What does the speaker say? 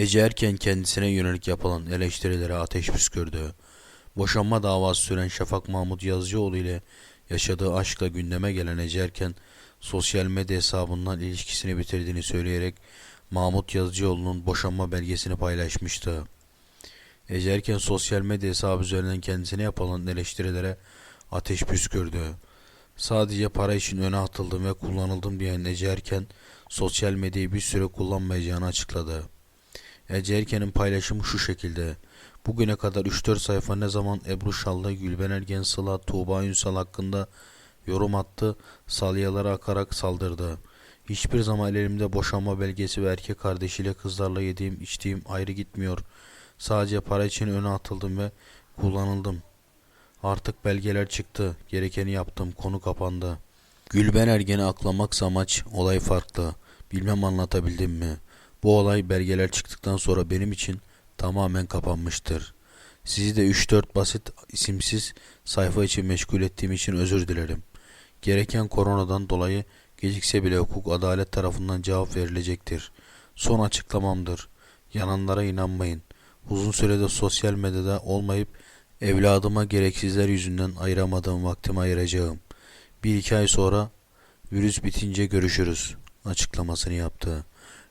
Ece Erken kendisine yönelik yapılan eleştirilere ateş püskürdü. Boşanma davası süren Şafak Mahmut Yazıcıoğlu ile yaşadığı aşkla gündeme gelen Ece Erken, sosyal medya hesabından ilişkisini bitirdiğini söyleyerek Mahmut Yazıcıoğlu'nun boşanma belgesini paylaşmıştı. Ece Erken sosyal medya hesabı üzerinden kendisine yapılan eleştirilere ateş püskürdü. Sadece para için öne atıldım ve kullanıldım diyen Ece Erken, sosyal medyayı bir süre kullanmayacağını açıkladı. Ece Erken'in paylaşımı şu şekilde. Bugüne kadar 3-4 sayfa ne zaman Ebru Şallı, Gülben Ergen Sıla, Tuğba Ünsal hakkında yorum attı, salyalara akarak saldırdı. Hiçbir zaman elimde boşanma belgesi ve erkek kardeşiyle kızlarla yediğim içtiğim ayrı gitmiyor. Sadece para için öne atıldım ve kullanıldım. Artık belgeler çıktı. Gerekeni yaptım. Konu kapandı. Gülben Ergen'i aklamaksa amaç olay farklı. Bilmem anlatabildim mi? Bu olay belgeler çıktıktan sonra benim için tamamen kapanmıştır. Sizi de 3-4 basit isimsiz sayfa için meşgul ettiğim için özür dilerim. Gereken koronadan dolayı gecikse bile hukuk adalet tarafından cevap verilecektir. Son açıklamamdır. Yananlara inanmayın. Uzun sürede sosyal medyada olmayıp evladıma gereksizler yüzünden ayıramadığım vaktimi ayıracağım. Bir iki ay sonra virüs bitince görüşürüz açıklamasını yaptı.